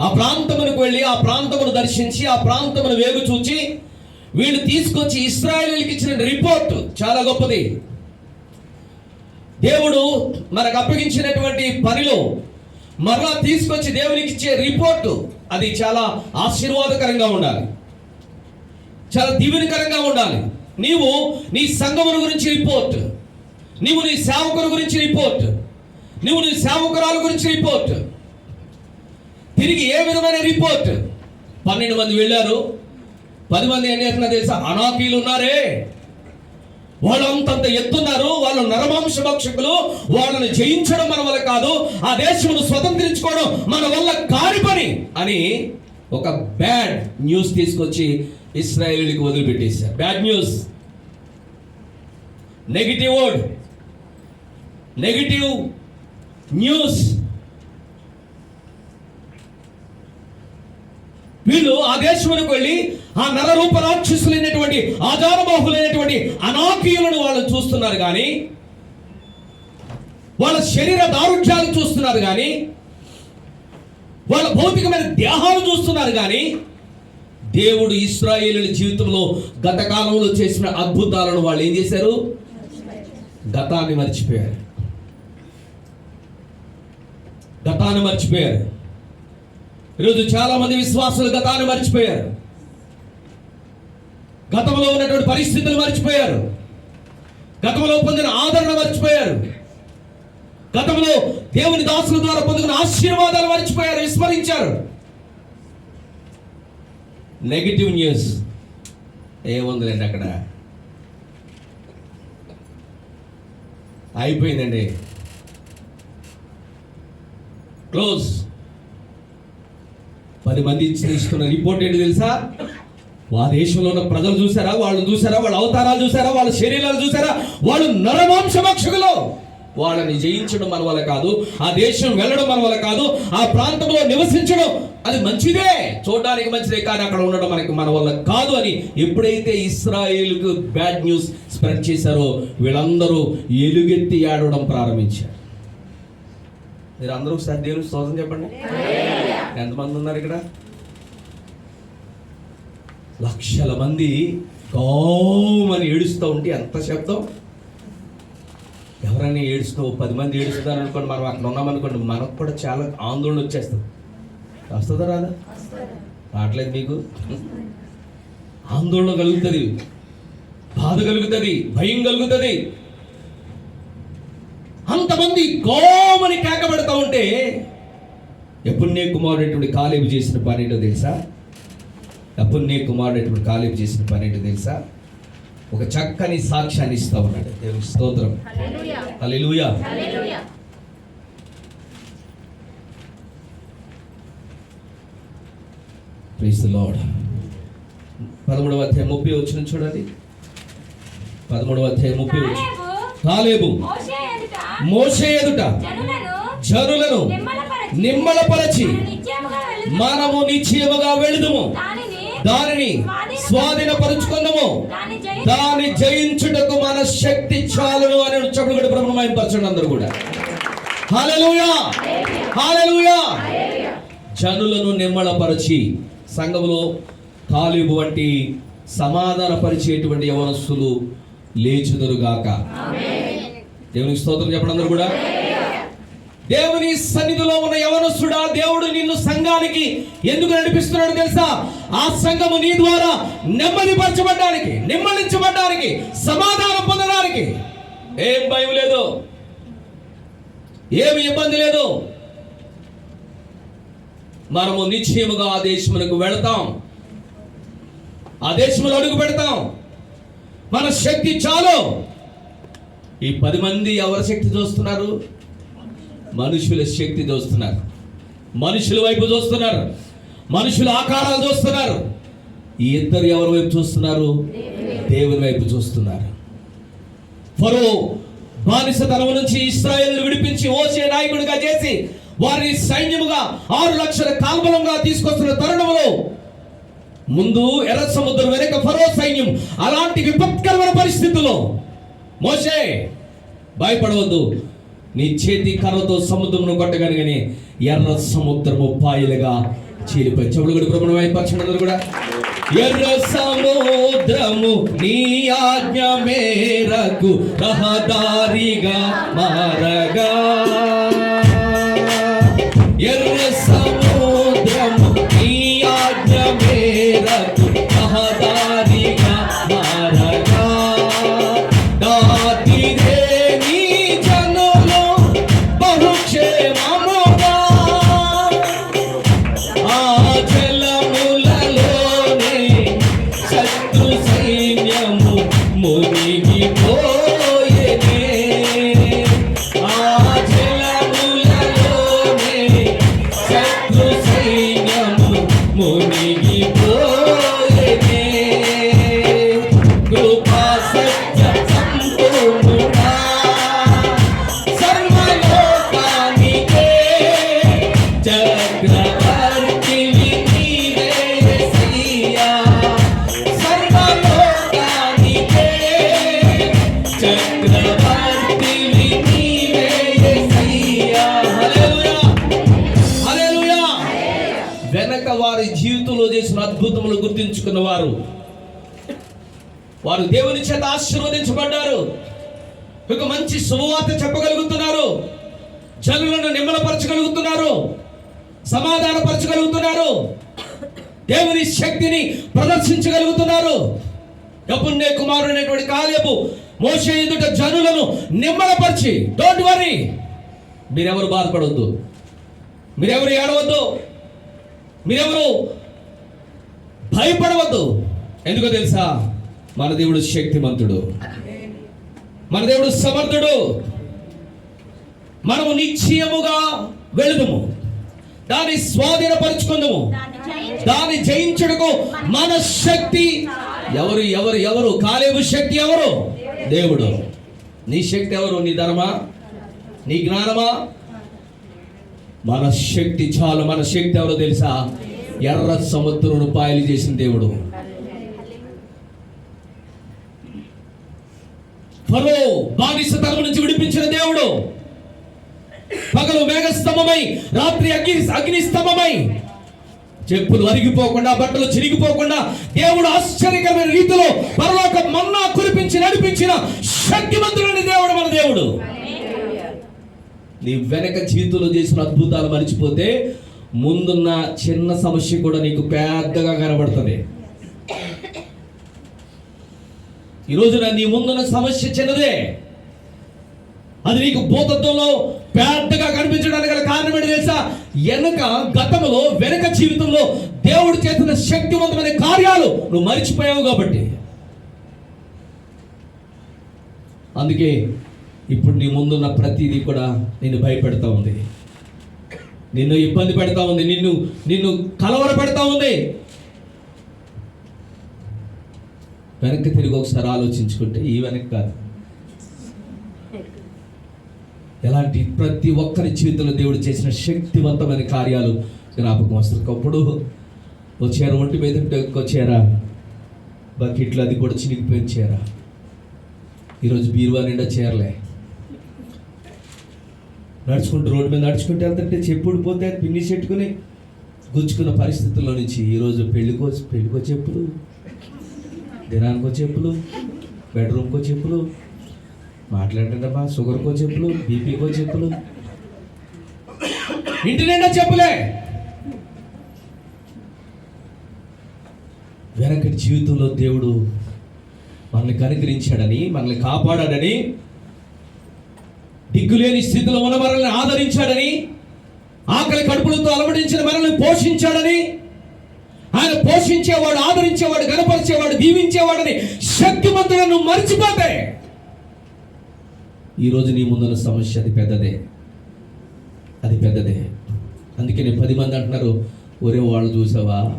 ఆ ప్రాంతమునకు వెళ్ళి ఆ ప్రాంతమును దర్శించి ఆ ప్రాంతమును వేగు చూచి వీళ్ళు తీసుకొచ్చి ఇస్రాయలీలకు ఇచ్చిన రిపోర్ట్ చాలా గొప్పది. దేవుడు మనకు అప్పగించినటువంటి పనిలో మరలా తీసుకొచ్చి దేవునికి ఇచ్చే రిపోర్టు అది చాలా ఆశీర్వాదకరంగా ఉండాలి. చాలా దీవెనకరంగా ఉండాలి. నీవు నీ సంగముల గురించి రిపోర్ట్ నీవు నీ సేవకుల గురించి రిపోర్ట్ నువ్వు నీ సేవకురాల గురించి రిపోర్ట్ తిరిగి ఏ విధమైన రిపోర్ట్? పన్నెండు మంది వెళ్ళారు. పది మంది ఏం చేస్తున్నా తెలుసా? అనాకీలు ఉన్నారే. వాళ్ళు అంతంత ఎత్తున్నారు. వాళ్ళు నరమాంస భక్షకులు. వాళ్ళని జయించడం మన వల్ల కాదు. ఆ దేశమును స్వతంత్రించుకోవడం మన వల్ల కాని పని అని ఒక బ్యాడ్ న్యూస్ తీసుకొచ్చి ఇస్రాయేలీకి వదిలిపెట్టేశారు. Bad news. Negative word. Negative news. వీళ్ళు ఆ దేశములకు వెళ్ళి ఆ నరరూప రాక్షసులైనటువంటి ఆచారబాహులైనటువంటి అనాకీయులను వాళ్ళు చూస్తున్నారు కానీ వాళ్ళ శరీర దారుఢ్యాలు చూస్తున్నారు కానీ వాళ్ళ భౌతికమైన దేహాలు చూస్తున్నారు కానీ దేవుడు ఇస్రాయేలుల జీవితంలో గత కాలంలో చేసిన అద్భుతాలను వాళ్ళు ఏం చేశారు? గతాన్ని మర్చిపోయారు. గతాన్ని మర్చిపోయారు. ఈరోజు చాలా మంది విశ్వాసులు గతాన్ని మర్చిపోయారు. గతంలో ఉన్నటువంటి పరిస్థితులు మర్చిపోయారు. గతంలో పొందిన ఆదరణ మర్చిపోయారు. గతంలో దేవుని దాసుల ద్వారా పొందుకున్న ఆశీర్వాదాలు మర్చిపోయారు విస్మరించారు. నెగిటివ్ న్యూస్ ఏముందిలేండి అక్కడ? అయిపోయిందండి. క్లోజ్ పది మంది ఇచ్చి ఇస్తున్న రిపోర్ట్ ఏంటి తెలుసా? ఆ దేశంలో ఉన్న ప్రజలు చూసారా? వాళ్ళు చూసారా? వాళ్ళ అవతారాలు చూసారా? వాళ్ళ శరీరాలు చూసారా? వాళ్ళు నరమాంసభక్షకులు వాళ్ళని జయించడం మన వల్ల కాదు ఆ దేశం వెళ్ళడం మన వల్ల కాదు ఆ ప్రాంతంలో నివసించడం అది మంచిదే. చూడడానికి మంచిదే కానీ అక్కడ ఉండడం మనకి మన వల్ల కాదు అని ఎప్పుడైతే ఇస్రాయేల్కు బ్యాడ్ న్యూస్ స్ప్రెడ్ చేశారో వీళ్ళందరూ ఎలుగెత్తి ఆడడం ప్రారంభించారు. మీరు అందరూ ఒకసారి దేవుని స్తోత్రం చెప్పండి. ఎంతమంది ఉన్నారు ఇక్కడ? లక్షల మంది గోమని ఏడుస్తూ ఉంటే ఎంత శబ్దం? ఎవరైనా ఏడుస్తూ పది మంది ఏడుస్తున్నారు అనుకోండి మనం అక్కడ ఉన్నామనుకోండి మనకు కూడా చాలా ఆందోళన వచ్చేస్తుంది. వస్తుందా రాదా? రావట్లేదు మీకు? ఆందోళన కలుగుతుంది బాధ కలుగుతుంది భయం కలుగుతుంది. అంతమంది గోమని కేకబెడతా ఉంటే ఎప్పుడునే కుమారుడైనటువంటి కాలేబు చేసిన పని ఏంటో తెలుసా? ఎప్పుడునే కుమారుడైనటువంటి కాలేబు చేసిన పని ఏంటో తెలుసా? ఒక చక్కని సాక్ష్యాన్ని ఇస్తా ఉన్నాడు. దేవుని స్తోత్రం. లార్డ్ పదమూడవ అధ్యాయం ముప్పై వచ్చిన చూడండి. పదమూడవ అధ్యాయం ముప్పై వచ్చి కాలేబు. మోసే ఎదుట జనులను నిమ్మలపరచి మనము నిశ్చయముగా వెళుదుము దానిని స్వాధీనపరుచుకుందాము. దాన్ని జయించుటకు మన శక్తి చాలును అని చెప్పుడు కూడా బ్రహ్మమాయపరచండి అందరూ కూడా. హల్లెలూయా! హల్లెలూయా! జనులను నిమ్మళపరిచి సంఘములో కాలిబు వంటి సమాధానపరిచేటువంటి యవనస్తులు లేచుదురుగాక. దేవునికి స్తోత్రం చెప్పడం కూడా? దేవుని సన్నిధిలో ఉన్న యవనస్తుడా దేవుడు నిన్ను సంఘానికి ఎందుకు నడిపిస్తున్నాడు తెలుసా? ఆ సంఘము నీ ద్వారా నెమ్మదిపరచబడ్డానికి నిమ్మలించబడ్డానికి సమాధానం పొందడానికి. ఏం భయం లేదు. ఏమి ఇబ్బంది లేదు. మనము నిశ్చయముగా ఆ దేశమునకు వెళతాం. ఆ దేశంలో అడుగు పెడతాం. మన శక్తి చాలు. ఈ పది మంది ఎవరి శక్తి చూస్తున్నారు? మనుషుల శక్తి చూస్తున్నారు. మనుషుల వైపు చూస్తున్నారు. మనుషుల ఆకారాలు చూస్తున్నారు. ఈ ఇద్దరు ఎవరి వైపు చూస్తున్నారు? దేవుని వైపు చూస్తున్నారు. ఫరో బానిసతనం నుంచి ఇస్రాయల్ విడిపించి ఓసే నాయకుడిగా చేసి వారి సైన్యముగా ఆరు లక్షల కాల్బలంగా తీసుకొస్తున్న తరుణంలో ముందు ఎర్ర సముద్రం వెనక ఫరో సైన్యం అలాంటి విపత్కరమైన పరిస్థితుల్లో మోసే భయపడవద్దు. నీ చేతి కర్రతో సముద్రమును కొట్టగలిగని ఎర్ర సముద్రము పాయలుగా చీలిపోయి చెవులు కూడా భ్రమణం అయిపరచుకున్నారు కూడా. ఎర్ర సముద్రము నీ ఆజ్ఞ మేరకు రహదారిగా మారగా. ఎర్ర సము వెనక వారి జీవితంలో చేసిన అద్భుతములు గుర్తించుకున్న వారు. వారు దేవుని చేత ఆశీర్వదించబడ్డారు. ఒక మంచి శుభవార్త చెప్పగలుగుతున్నారు. జనులను నిమ్మలపరచగలుగుతున్నారు. సమాధానపరచగలుగుతున్నారు. దేవుని శక్తిని ప్రదర్శించగలుగుతున్నారు. యపుణ్య కుమారుడు అనేటువంటి కాలేపు మోసే ఎదుట జనులను నిమ్మలపరిచి డోంట్ వరీ మీరెవరు బాధపడవద్దు మీరెవరు ఏడవద్దు. మీరెవరు భయపడవద్దు. ఎందుకో తెలుసా? మన దేవుడు శక్తిమంతుడు. మన దేవుడు సమర్థుడు. మనము నిశ్చయముగా వెళుదుము. దాన్ని స్వాధీనపరుచుకుందాము. దాన్ని దాన్ని జయించుటకు మన శక్తి ఎవరు ఎవరు ఎవరు? కాలేబు శక్తి ఎవరు? దేవుడు. నీ శక్తి ఎవరు? నీ ధర్మ? నీ జ్ఞానమా? మన శక్తి చాలు మన శక్తి ఎవరో తెలుసా? ఎర్ర సముద్రుడు పాయలు చేసిన దేవుడు. ఫరో బానిసతనం నుంచి విడిపించిన దేవుడు. పగలు మేఘస్తంభమై రాత్రి అగ్ని అగ్ని స్తంభమై. చెప్పులు అరిగిపోకుండా బట్టలు చిరిగిపోకుండా దేవుడు ఆశ్చర్యకరమైన రీతిలో పరలోక మన్నా కురిపించి నడిపించిన శక్తివంతుడైన దేవుడు మన దేవుడు. నీ వెనక జీవితంలో చేసిన అద్భుతాలు మర్చిపోతే ముందున్న చిన్న సమస్య కూడా నీకు పెద్దగా కనబడుతుంది. ఈ రోజున నీ ముందున్న సమస్య చిన్నదే. అది నీకు భూతత్వంలో పెద్దగా కనిపించడానికి గల కారణం ఏంటి తెలుసా? వెనక గతంలో వెనక జీవితంలో దేవుడు చేసిన శక్తివంతమైన కార్యాలు నువ్వు మర్చిపోయావు కాబట్టి. అందుకే ఇప్పుడు నీ ముందున్న ప్రతిదీ కూడా నిన్ను భయపెడతా ఉంది. నిన్ను ఇబ్బంది పెడతా ఉంది. నిన్ను నిన్ను కలవర పెడతా ఉంది. వెనక్కి తిరిగి ఒకసారి ఆలోచించుకుంటే ఈ వెనక్కి కాదు. ఎలాంటి ప్రతి ఒక్కరి జీవితంలో దేవుడు చేసిన శక్తివంతమైన కార్యాలు జ్ఞాపకం వస్తుంది. ఒకప్పుడు ఓ చీర ఒంటి మీద ఉంటే ఇంకో చీర బకెట్లు అది కూడా చినిగిపోయిన చీర. ఈరోజు బీరువా నిండా చీరలే. నడుచుకుంటూ రోడ్డు మీద నడుచుకుంటూ వెళ్తుంటే చెప్పుడు పోతే పిన్ని చెట్టుకుని గుచ్చుకున్న పరిస్థితుల్లో నుంచి ఈరోజు పెళ్ళికో పెళ్ళికో చెప్పులు దినానికో చెప్పులు బెడ్రూమ్కో చెప్పులు మాట్లాడంటమ్మా షుగర్కో చెప్పులు బీపీకో చెప్పులు. ఇంటి నిండా చెప్పులే! వెనకటి జీవితంలో దేవుడు మనల్ని కనుకరించాడని మనల్ని కాపాడాడని దిగ్గులేని స్థితిలో ఉన్న మనల్ని ఆదరించాడని ఆకలి కడుపులతో అలవడించిన మనల్ని పోషించాడని ఆయన పోషించేవాడు ఆదరించేవాడు గనపరిచేవాడు దీవించేవాడని శక్తిమంతులను నువ్వు మర్చిపోతే ఈరోజు నీ ముందున్న సమస్య అది పెద్దదే. అది పెద్దదే. అందుకే నేను పది మంది అంటున్నారు ఒరే వాళ్ళు చూసావా?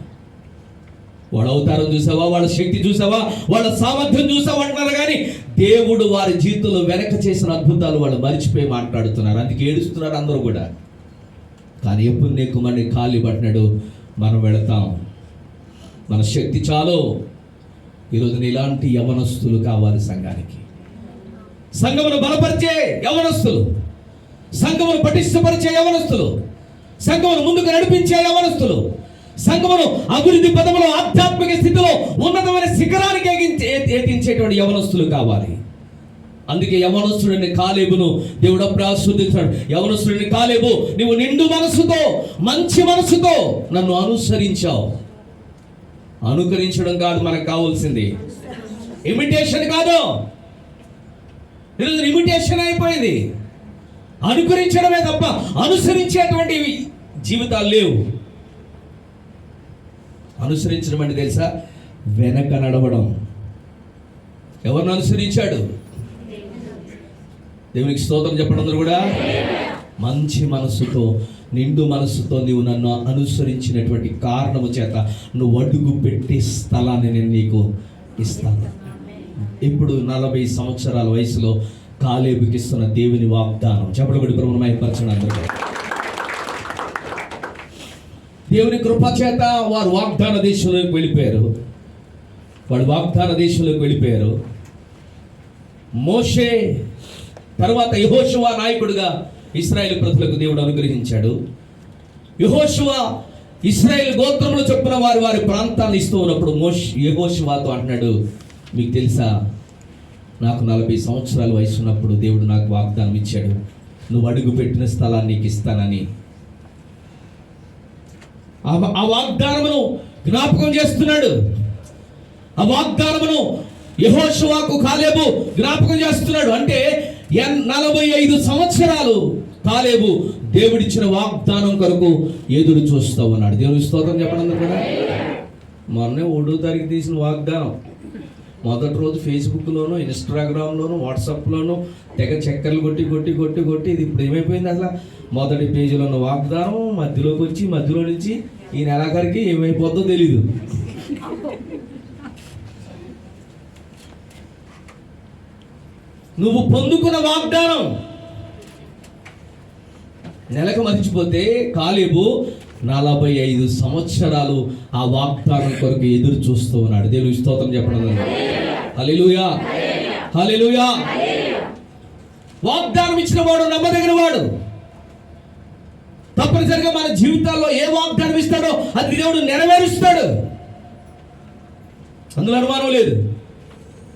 వాళ్ళ అవతారం చూసావా? వాళ్ళ శక్తి చూసావా? వాళ్ళ సామర్థ్యం చూసావా? అంటున్నారు కానీ దేవుడు వారి జీవితంలో వెనక చేసిన అద్భుతాలు వాళ్ళు మర్చిపోయి మాట్లాడుతున్నారు. అందుకే ఏడుస్తున్నారు అందరూ కూడా. కానీ ఎప్పుడు నీకు మన ఖాళీ పట్టినాడు మనం వెళతాం. మన శక్తి చాలు. ఈరోజు ఇలాంటి యవనస్తులు కావాలి సంఘానికి. సంఘమును బలపరిచే యవనస్తులు. సంఘమును పటిష్టపరిచే యవనస్తులు. సంఘమును ముందుకు నడిపించే యవనస్తులు. సంఘమును అభివృద్ధి పదములో ఆధ్యాత్మిక స్థితిలో ఉన్నతమైన శిఖరానికి ఏతించేటువంటి యవనస్తులు కావాలి. అందుకే యవనస్తుడిని కాలేబును దేవుడు అప్పుడు ఆస్వాదించాడు యవనస్తుడిని కాలేబు నువ్వు నిండు మనసుతో మంచి మనసుతో నన్ను అనుసరించావు. అనుకరించడం కాదు మనకు కావాల్సింది. ఇమిటేషన్ కాదు. ఈరోజు ఇమిటేషన్ అయిపోయింది. అనుకరించడమే తప్ప అనుసరించేటువంటి జీవితాలు లేవు. అనుసరించడం అంటే తెలుసా? వెనక నడవడం. ఎవరిని అనుసరించాడు? దేవునికి స్తోత్రం చెప్పడం కూడా. మంచి మనసుతో నిండు మనసుతో నీవు నన్ను అనుసరించినటువంటి కారణము చేత నువ్వు అడుగు పెట్టే స్థలాన్ని నేను నీకు ఇస్తాను. ఇప్పుడు నలభై సంవత్సరాల వయసులో కాలేబుకిస్తున్న దేవుని వాగ్దానం. చెప్పడబడి బ్రహ్మమయపరచడం అందరికీ. దేవుని కృప చేత వారు వాగ్దాన దేశంలోకి వెళ్ళిపోయారు. వాడు వాగ్దాన దేశంలోకి వెళ్ళిపోయారు. మోషే తర్వాత యహోశివా నాయకుడిగా ఇస్రాయేల్ ప్రజలకు దేవుడు అనుగ్రహించాడు. యహోశివా ఇస్రాయేల్ గోత్రంలో చొప్పున వారి వారి ప్రాంతాన్ని ఇస్తూ ఉన్నప్పుడు మోష్ యహోశివాతో అంటున్నాడు మీకు తెలుసా? నాకు నలభై సంవత్సరాల వయసు ఉన్నప్పుడు దేవుడు నాకు వాగ్దానం ఇచ్చాడు. నువ్వు అడుగు పెట్టిన స్థలాన్ని నీకు ఇస్తానని. ఆ- వాగ్దానమును జ్ఞాపకం చేస్తున్నాడు. ఆ వాగ్దానమును యహోషువాకు కాలేబు జ్ఞాపకం చేస్తున్నాడు. అంటే ఎన్ నలభై ఐదు సంవత్సరాలు కాలేబు దేవుడిచ్చిన వాగ్దానం కొరకు ఎదురు చూస్తూ ఉన్నాడు. దేవుని స్తోత్రం చెప్పడం కూడా. మొన్నే ఒకటో తారీఖు తీసిన వాగ్దానం. మొదటి రోజు ఫేస్బుక్లోను ఇన్స్టాగ్రామ్లోను వాట్సాప్లోను తెగ చక్కర్లు కొట్టి కొట్టి కొట్టి కొట్టి ఇది ఇప్పుడు ఏమైపోయింది అసలు? మొదటి పేజీలో ఉన్న వాగ్దానం మధ్యలోకి వచ్చి మధ్యలో నుంచి ఈ నెలాఖరికి ఏమైపోద్దో తెలీదు. నువ్వు పొందుకున్న వాగ్దానం. నెలకు మర్చిపోతే కాలేబు నలభై ఐదు సంవత్సరాలు ఆ వాగ్దానం కొరకు ఎదురు చూస్తూ ఉన్నాడు. దేవుని స్తోత్రం చెప్పడం హలిలుయా హలిలుయా వాగ్దానం ఇచ్చిన వాడు నమ్మదగిన వాడు. తప్పనిసరిగా మన జీవితాల్లో ఏ వాగ్దానం అది దేవుడు నెరవేరుస్తాడు. అందులో అనుమానం లేదు.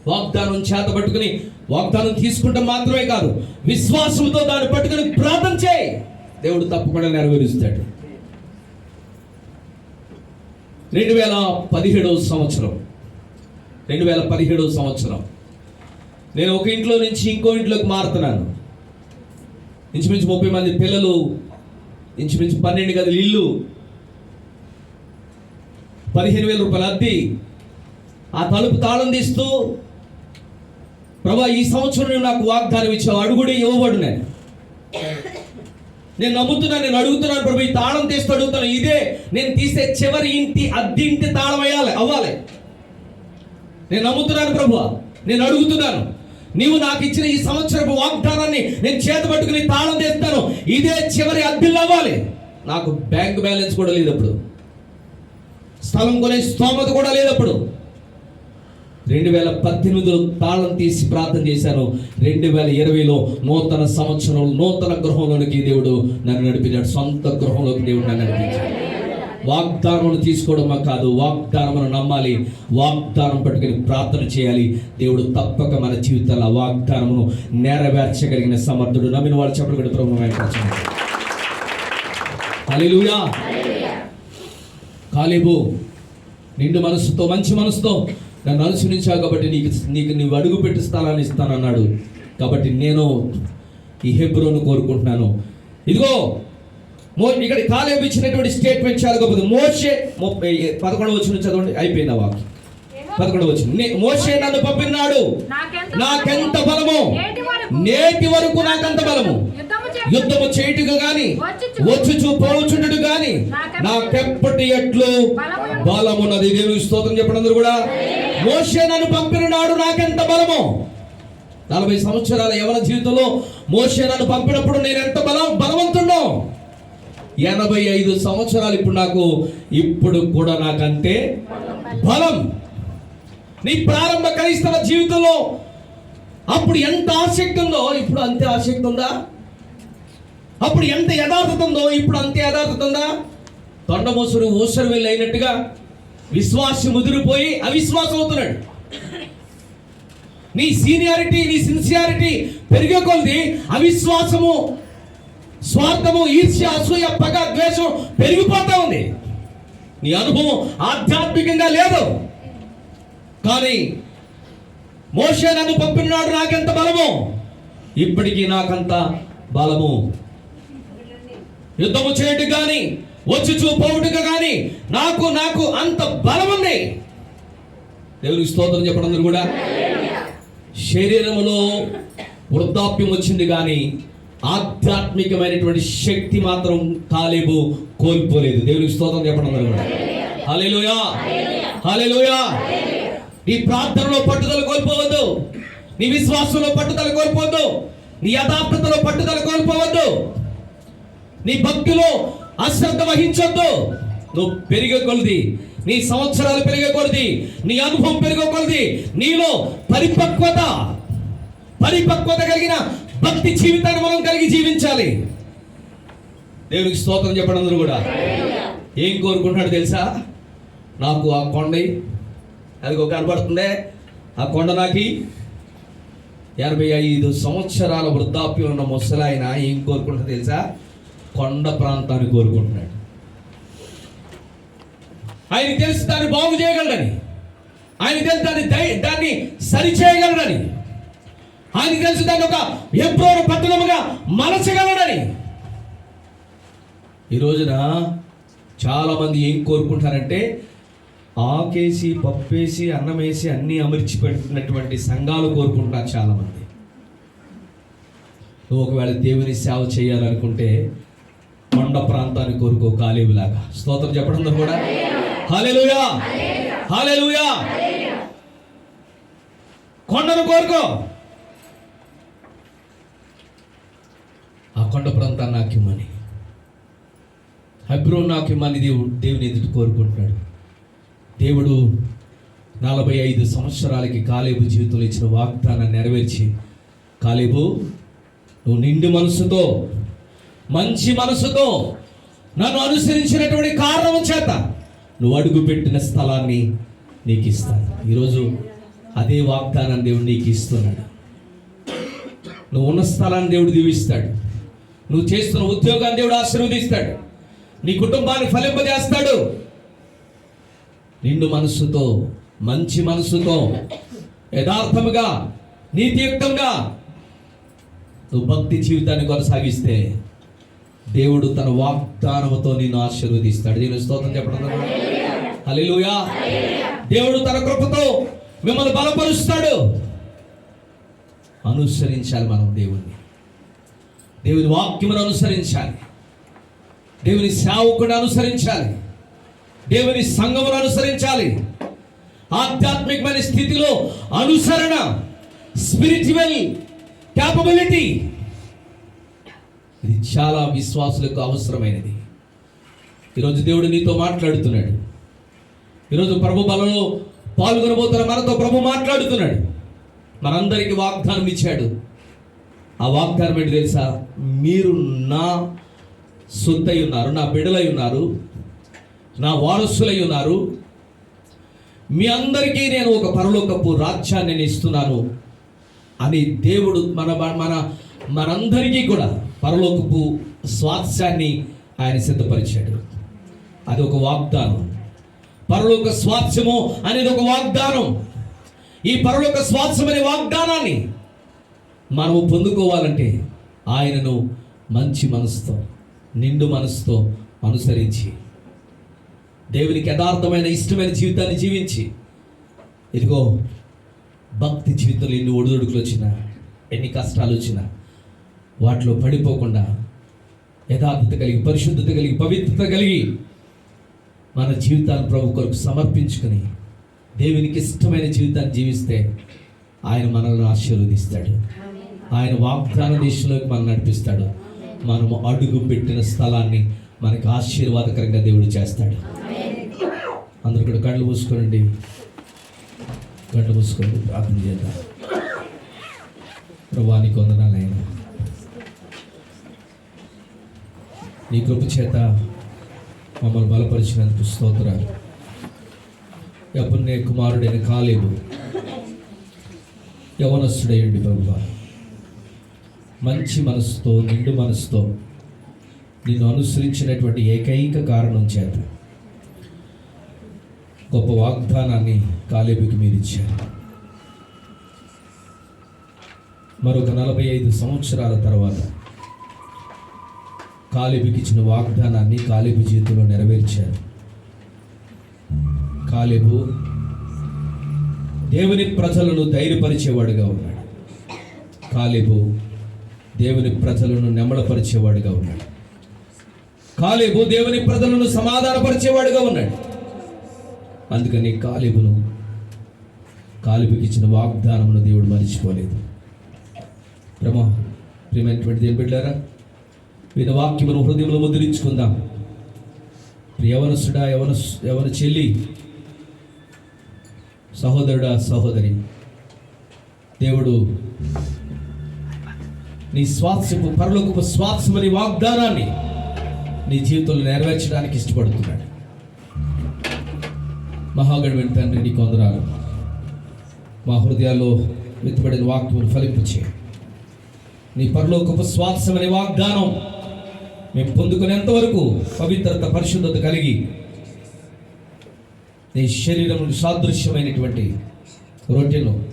వాగ్దానం చేత పట్టుకుని వాగ్దానం తీసుకుంటే మాత్రమే కాదు విశ్వాసంతో దాన్ని పట్టుకుని ప్రార్థన చేయి. దేవుడు తప్పకుండా నెరవేరుస్తాడు. రెండు వేల పదిహేడవ సంవత్సరం. రెండు వేల పదిహేడవ సంవత్సరం. నేను ఒక ఇంట్లో నుంచి ఇంకో ఇంట్లోకి మారుతున్నాను. ఇంచుమించు ముప్పై మంది పిల్లలు ఇంచుమించు పన్నెండు గదులు ఇల్లు పదిహేను వేల రూపాయల అద్దె ఆ తలుపు తాళం తీస్తూ ప్రభా ఈ సంవత్సరం నాకు వాగ్దానం ఇచ్చావు అడుగుడే ఇవ్వబడు నేను. నేను నమ్ముతున్నాను నేను అడుగుతున్నాను ప్రభు ఈ తాళం తీస్తూ అడుగుతాను ఇదే నేను తీసే చివరి ఇంటి అద్దె ఇంటి తాళం అయ్యాలి అవ్వాలి. నేను నమ్ముతున్నాను ప్రభు నేను అడుగుతున్నాను. నీవు నాకు ఇచ్చిన ఈ సంవత్సరపు వాగ్దానాన్ని నేను చేత పట్టుకుని తాళం తీస్తాను ఇదే చివరి అద్దెలు అవ్వాలి. నాకు బ్యాంక్ బ్యాలెన్స్ కూడా లేదు అప్పుడు. స్థలం కొనే స్తోమత కూడా లేదు అప్పుడు. రెండు వేల పద్దెనిమిదిలో తాళం తీసి ప్రార్థన చేశాను రెండు వేల ఇరవైలో నూతన సంవత్సరం నూతన గృహంలోనికి దేవుడు నన్ను నడిపించాడు. సొంత గృహంలోకి దేవుడు నన్ను నడిపించాడు. వాగ్దానం తీసుకోవడం కాదు. వాగ్దానం నమ్మాలి. వాగ్దానం పట్టుకుని ప్రార్థన చేయాలి. దేవుడు తప్పక మన జీవితాల వాగ్దానమును నెరవేర్చగలిగిన సమర్థుడు నమ్మిన వాళ్ళు చెప్పడం కూడా ప్రభు కాలేబు నిండు మనసుతో మంచి మనసుతో నన్ను అనుసరించావు కాబట్టి నీకు నీకు నీవు అడుగు పెట్టి స్థలాన్ని ఇస్తానన్నాడు. కాబట్టి నేను ఈ హెబ్రోను కోరుకుంటున్నాను. ఇదిగో మో ఇక్కడ కాలేబు ఇచ్చినటువంటి స్టేట్మెంట్ చాలా గొప్పది మోషే ముప్పై పదకొండవ వచ్చిన చదవండి. అయిపోయింది ఆ వాక్యం పదకొండవ వచ్చిన మోషే నన్ను పంపినాడు. నాకెంత బలము? నేటి వరకు నాకెంత బలము? యుద్ధము చేయుటకు గాని వచ్చుచు. పోచుండు గాని నాకెప్పటి ఎట్లు బలమున్నది దేవుని స్తోత్రం చెప్పడం కూడా. మోషే నన్ను పంపిన నాడు నాకెంత బలము? నలభై సంవత్సరాల యవన జీవితంలో మోషే నన్ను పంపినప్పుడు నేను ఎంత బలం బలవంతుడో ఎనభై ఐదు సంవత్సరాలు ఇప్పుడు నాకు ఇప్పుడు కూడా నాకంతే బలం. నీ ప్రారంభ క్రైస్తవ జీవితంలో అప్పుడు ఎంత ఆసక్తి ఉందో ఇప్పుడు అంతే ఆసక్తి ఉందా? అప్పుడు ఎంత యథార్థత ఉందో ఇప్పుడు అంతే యథార్థత ఉందా తొండమోసుడు ఊసరు వెళ్ళి అయినట్టుగా విశ్వాసం ముదిరిపోయి అవిశ్వాసం అవుతున్నాడు నీ సీనియారిటీ నీ సిన్సియారిటీ పెరిగే కొలది అవిశ్వాసము స్వార్థము ఈర్ష్య అసూయ పగ ద్వేషం పెరిగిపోతా ఉంది. నీ అనుభవం ఆధ్యాత్మికంగా లేదు. కానీ మోషే నన్ను పంపినాడు నాకెంత బలము? ఇప్పటికీ నాకంత బలము యుద్ధము చేయటం కానీ వచ్చి చూపవుటకు కానీ నాకు నాకు అంత బలం ఉంది దేవునికి స్తోత్రం చెప్పడం కూడా? శరీరములో వృద్ధాప్యం వచ్చింది కానీ ఆధ్యాత్మికమైనటువంటి శక్తి మాత్రం కాలేబు కోల్పోలేదు. దేవునికి స్తోత్రం చెప్పడం కూడా? హల్లెలూయా! హల్లెలూయా! నీ ప్రార్థనలో పట్టుదల కోల్పోవద్దు. నీ విశ్వాసంలో పట్టుదల కోల్పోవద్దు. నీ యథార్థతలో పట్టుదల కోల్పోవద్దు. నీ భక్తిలో అశ్రద్ధ వహించొద్దు. నువ్వు పెరిగే కొలది నీ సంవత్సరాలు పెరిగే కొలది నీ అనుభవం పెరిగే నీలో పరిపక్వత పరిపక్వత కలిగిన భక్తి జీవితాన్ని మనం కలిగి జీవించాలి. దేవునికి స్తోత్రం చెప్పడం కూడా. ఏం కోరుకుంటున్నాడు తెలుసా? నాకు ఆ కొండ అది ఒక కనబడుతుందే. ఆ కొండ నాకి ఎనభై ఐదు సంవత్సరాల వృద్ధాప్యం ఉన్న ముసలాయన ఏం కోరుకుంటున్నాడు తెలుసా? కొండ ప్రాంతాన్ని కోరుకుంటున్నాడు. ఆయన తెలుసు దాన్ని బాగు చేయగలడని. ఆయన తెలుసు దాన్ని దాన్ని సరి చేయగలడని ఆయన తెలుసు దాన్ని ఒక ఎప్పుడో పట్టణముగా మలచగలడని. ఈ రోజున చాలామంది ఏం కోరుకుంటారంటే ఆకేసి పప్పేసి అన్నం వేసి అన్నీ అమర్చి పెట్టినటువంటి సంఘాలు కోరుకుంటున్నారు చాలామంది. నువ్వు ఒకవేళ దేవుని సేవ చేయాలనుకుంటే కొండ ప్రాంతాన్ని కోరుకో కాలేవులాగా స్తోత్రం చెప్పడంతో కూడా? హాలేలుయా హాలెలూయా కొండను కోరుకో. ఆ కొండ ప్రాంతాన్ని నాకు ఇమ్మని హెబ్రోన్ నాకు ఇమ్మని దేవుడు దేవుని ఎదుటి కోరుకుంటున్నాడు. దేవుడు నలభై ఐదు సంవత్సరాలకి కాలేబు జీవితంలో ఇచ్చిన వాగ్దానాన్ని నెరవేర్చి కాలేబు నువ్వు నిండు మనసుతో మంచి మనసుతో నన్ను అనుసరించినటువంటి కారణం చేత నువ్వు అడుగుపెట్టిన స్థలాన్ని నీకు ఇస్తాను ఈరోజు అదే వాగ్దానం దేవుడు నీకు ఇస్తున్నాడు నువ్వు ఉన్న స్థలాన్ని దేవుడు దీవిస్తాడు. నువ్వు చేస్తున్న ఉద్యోగాన్ని దేవుడు ఆశీర్వదిస్తాడు. నీ కుటుంబాన్ని ఫలింపజేస్తాడు. నిండు మనస్సుతో మంచి మనస్సుతో యథార్థముగా నీతియుక్తంగా నువ్వు భక్తి జీవితాన్ని కొనసాగిస్తే దేవుడు తన వాగ్దానముతో నిన్ను ఆశీర్వదిస్తాడు. నేను స్తోత్రం చెప్పడం. హల్లెలూయా. దేవుడు తన కృపతో మిమ్మల్ని బలపరుస్తాడు. అనుసరించాలి మనం దేవుణ్ణి. దేవుని వాక్యమును అనుసరించాలి. దేవుని సేవకుని అనుసరించాలి. దేవుని సంఘమును అనుసరించాలి. ఆధ్యాత్మికమైన స్థితిలో అనుసరణ స్పిరిచువల్ క్యాపబిలిటీ ఇది చాలా విశ్వాసులకు అవసరమైనది. ఈరోజు దేవుడు నీతో మాట్లాడుతున్నాడు. ఈరోజు ప్రభు బలంలో పాల్గొనబోతున్న మనతో ప్రభు మాట్లాడుతున్నాడు. మనందరికీ వాగ్దానం ఇచ్చాడు. ఆ వాగ్దానం ఏంటి తెలుసా? మీరు నా సొత్తై ఉన్నారు నా బిడలై ఉన్నారు నా వారసులై ఉన్నారు. మీ అందరికీ నేను ఒక పరలోకపు రాజ్యాన్ని నేను ఇస్తున్నాను అని దేవుడు మన మన మనందరికీ కూడా పరలోకపు స్వాస్థ్యాన్ని ఆయన సిద్ధపరిచాడు. అది ఒక వాగ్దానం. పరలోక స్వాస్థ్యము అనేది ఒక వాగ్దానం. ఈ పరలోక స్వాస్థ్యం అనే వాగ్దానాన్ని మనము పొందుకోవాలంటే ఆయనను మంచి మనసుతో నిండు మనసుతో అనుసరించి దేవునికి యథార్థమైన ఇష్టమైన జీవితాన్ని జీవించి ఇదిగో భక్తి జీవితంలో ఎన్ని ఒడిదుడుకులు వచ్చినా ఎన్ని కష్టాలు వచ్చినా వాటిలో పడిపోకుండా యథార్థత కలిగి పరిశుద్ధత కలిగి పవిత్రత కలిగి మన జీవితాన్ని ప్రభు కొరకు సమర్పించుకొని దేవునికి ఇష్టమైన జీవితాన్ని జీవిస్తే ఆయన మనల్ని ఆశీర్వదిస్తాడు. ఆయన వాగ్దాన దేశంలోకి మనం నడిపిస్తాడు. మనము అడుగు పెట్టిన స్థలాన్ని మనకు ఆశీర్వాదకరంగా దేవుడు చేస్తాడు. అందరు కూడా కళ్ళు మూసుకోనండి కళ్ళు మూసుకోండి ప్రార్థన చేద్దాం. ప్రభానికి వందనాలు ఆయన నీ కృప చేత మమ్మల్ని బలపరిచినందుకు స్తోత్రాలు. యపుణ్య కుమారుడైన కాలేబు యవనస్తుడయ్యండి ప్రభు మంచి మనసుతో నిండు మనసుతో నిన్ను అనుసరించినటువంటి ఏకైక కారణం చేత గొప్ప వాగ్దానాన్ని కాలేబుకి మీరు ఇచ్చారు. మరొక నలభై ఐదు సంవత్సరాల తర్వాత కాలేబుకి ఇచ్చిన వాగ్దానాన్ని కాలేబు జీవితంలో నెరవేర్చారు. కాలేబు దేవుని ప్రజలను ధైర్యపరిచేవాడుగా ఉన్నాడు. కాలేబు దేవుని ప్రజలను నెమ్మడపరిచేవాడుగా ఉన్నాడు. కాలేబు దేవుని ప్రజలను సమాధానపరిచేవాడుగా ఉన్నాడు. అందుకని కాలేబును కాలిబుకి ఇచ్చిన వాగ్దానమును దేవుడు మర్చిపోలేదు. ప్రమో ప్రియమైనటువంటి దేవుని బిడ్డారా వీరి వాక్యమును హృదయంలో ముద్రించుకుందాం. యవనసుడా యవన యవన చెల్లి సహోదరుడా సహోదరి దేవుడు నీ స్వాత్సపు పరలోకపు స్వాత్సమని వాగ్దానాన్ని నీ జీవితంలో నెరవేర్చడానికి ఇష్టపడుతున్నాడు. మహాగణమైన తండ్రి నీ కొందరాలు మా హృదయాల్లో వెతుబడిన వాక్యములు ఫలింపచే నీ పరలోకపు స్వాత్సమని వాగ్దానం మేము పొందుకునేంత వరకు పవిత్రత పరిశుద్ధత కలిగి నీ శరీరముకు సాదృశ్యమైనటువంటి రొట్టెను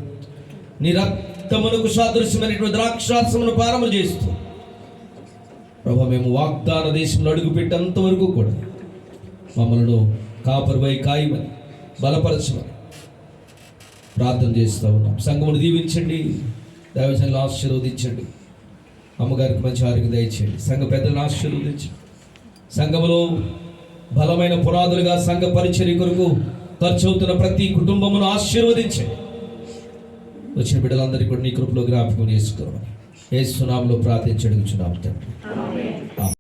నీ రక్తమునకు సాదృశ్యమైనటువంటి ద్రాక్షాసమును ప్రారంభం చేస్తూ ప్రభు మేము వాగ్దాన దేశంలో అడుగుపెట్టేంత వరకు కూడా మమ్మల్ని కాపరుపై కాయమని బలపరచమని ప్రార్థన చేస్తూ ఉన్నాం. సంఘమును దీవించండి. దైవజనులు ఆశీర్వదించండి. అమ్మగారికి మంచి ఆరోగ్యం దయచేయండి. సంఘ పెద్దలను ఆశీర్వదించి సంఘములో బలమైన పునాదులుగా సంఘ పరిచర్య కొరకు ఖర్చు ప్రతి కుటుంబమును ఆశీర్వదించండి. వచ్చిన బిడ్డలందరికీ కూడా నీ కృపలో జ్ఞాపకం చేసుకోమని ఏ సునామంలో ప్రార్థించి అడుగుచున్నాం తండ్రి.